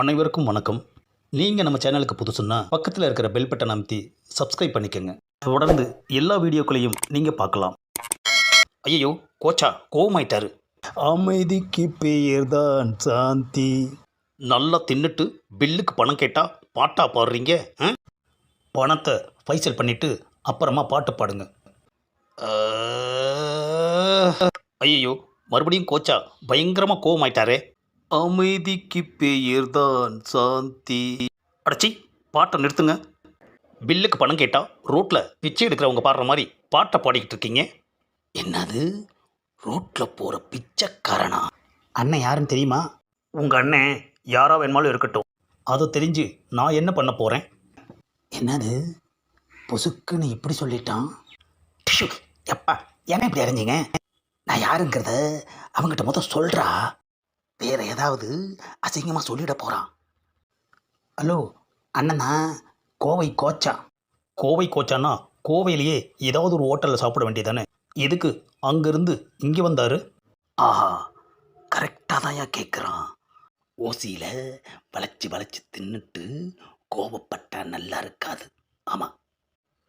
அனைவருக்கும் வணக்கம். நீங்கள் நம்ம சேனலுக்கு புதுசுன்னா பக்கத்தில் இருக்கிற பெல் பட்டன் அமைத்தி சப்ஸ்கிரைப் பண்ணிக்கோங்க. தொடர்ந்து எல்லா வீடியோக்களையும் நீங்கள் பார்க்கலாம். ஐயோ கோச்சா கோவமாயிட்டாரு. அமைதிக்கு பெயர்தான் சாந்தி. நல்லா தின்னுட்டு பில்லுக்கு பணம் கேட்டால் பாட்டா பாடுறீங்க? பணத்தை ஃபைசல் பண்ணிட்டு அப்புறமா பாட்டு பாடுங்க. ஐயோ மறுபடியும் கோச்சா பயங்கரமாக கோவமாயிட்டாரே. அமைதிக்கு பெயர்தான் சாந்தி. அடச்சி பாட்டை நிறுத்துங்க. பில்லுக்கு பணம் கேட்டால் ரோட்டில் பிச்சை எடுக்கிறவங்க பாடுற மாதிரி பாட்டை பாடிக்கிட்டு இருக்கீங்க. என்னது? ரோட்டில் போகிற பிச்சைக்காரனா? அண்ணன் யாருன்னு தெரியுமா? உங்கள் அண்ணன் யாரா வேணுமாலும் இருக்கட்டும். அதை தெரிஞ்சு நான் என்ன பண்ண போகிறேன் என்னது? பொசுக்குன்னு இப்படி சொல்லிட்டான்? எப்பா ஏன்னா இப்படி அறிஞ்சிங்க நான் யாருங்கிறத அவங்ககிட்ட மொத்தம் சொல்கிறா வேற ஏதாவது அசிங்கமாக சொல்லிட போகிறான் ஹலோ அண்ணனா கோவை கோச்சா. கோவை கோச்சானா கோவையிலேயே ஏதாவது ஒரு ஹோட்டலில் சாப்பிட வேண்டியதானே எதுக்கு அங்கேருந்து இங்கே வந்தார்? ஆஹா கரெக்டாக தான் கேட்குறான் ஓசியில் வளைச்சி வளைச்சி தின்னுட்டு கோபப்பட்டா நல்லா இருக்காது. ஆமாம்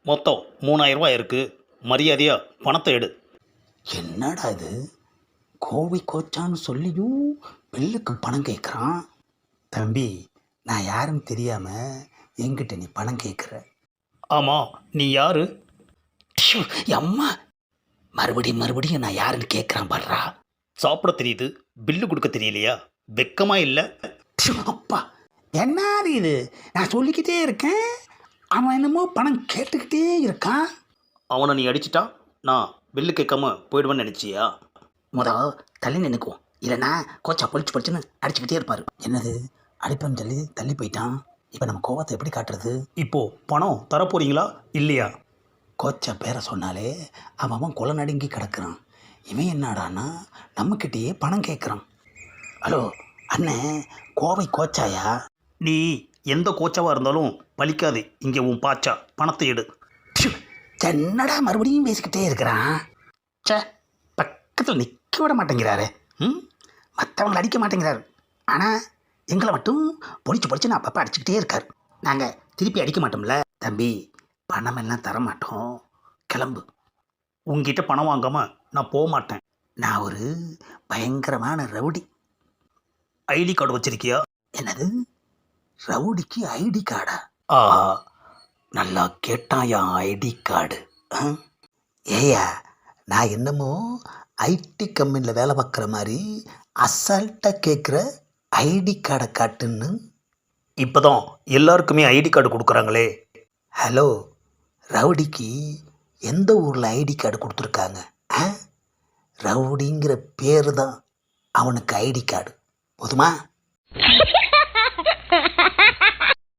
மொத்தம் மூணாயிரம் ரூபாய் இருக்கு. மரியாதையா பணத்தை எடு. என்னடா இது? கோவை கோச்சான்னு சொல்லியும் பில்லுக்கு பணம் கேட்குறான் தம்பி நான் யாருன்னு தெரியாமல் என்கிட்ட நீ பணம் கேட்குற ஆமாம் நீ யாரு? அம்மா. மறுபடியும் மறுபடியும் நான் யாருன்னு கேட்குறான் பாடுறா சாப்பிட தெரியுது பில்லு கொடுக்க தெரியலையா? வெக்கமா இல்லை? அப்பா என்னது இது? நான் சொல்லிக்கிட்டே இருக்கேன். அவன் என்னமோ பணம் கேட்டுக்கிட்டே இருக்கான். அவனை நீ அடிச்சிட்டா? நான் பில்லு கேட்காம போயிடுவேன்னு நினச்சியா? முத தள்ளி நினைக்குவோம் இல்லைன்னா கோச்சா பொழிச்சு பொழிச்சுன்னு அடிச்சுக்கிட்டே இருப்பார். என்னது? அடிப்பம் சொல்லி தள்ளி போயிட்டான்? இப்போ நம்ம கோவத்தை எப்படி காட்டுறது? இப்போ பணம் தரப்போறீங்களா? இல்லையா? கோச்சா பேரை சொன்னாலே அவன் அவன் கொலை நடுங்கி கிடக்குறான். இவன் என்னடான்னா நம்மக்கிட்டேயே பணம் கேட்குறான் ஹலோ அண்ணே கோவை கோச்சாயா? நீ எந்த கோச்சாவாக இருந்தாலும் பலிக்காது. இங்கே உன் பாச்சா. பணத்தை எடு. என்னடா மறுபடியும் பேசிக்கிட்டே இருக்கிறான்? ச்சே பக்கத்தில் விட மாட்டேங்கிறாரு. ம்? மற்றவங்களை அடிக்க மாட்டேங்கிறாரு. ஆனால் எங்களை மட்டும் பொடிச்சு பொடிச்சு நான் அப்பப்போ அடிச்சுக்கிட்டே இருக்கார். நாங்கள் திருப்பி அடிக்க மாட்டோம்ல. தம்பி பணம் எல்லாம் தர மாட்டோம் கிளம்பு. உங்ககிட்ட பணம் வாங்காமல் நான் போக மாட்டேன். நான் ஒரு பயங்கரமான ரவுடி. ஐடி கார்டு வச்சிருக்கியா? என்னது? ரவுடிக்கு ஐடி கார்டா? ஆஹா நல்லா கேட்டாயா ஐடி கார்டு? ஏயா நான் என்னமோ ஐடி கம்பெனியில் வேலை பார்க்குற மாதிரி அசால்ட்டாக கேட்குற ஐடி கார்டை காட்டுன்னு இப்போ தான் எல்லாருக்குமே ஐடி கார்டு கொடுக்குறாங்களே. ஹலோ ரவுடிக்கு எந்த ஊரில் ஐடி கார்டு கொடுத்துருக்காங்க? ஆ? ரவுடிங்கிற பேர் தான் அவனுக்கு ஐடி கார்டு. போதுமா?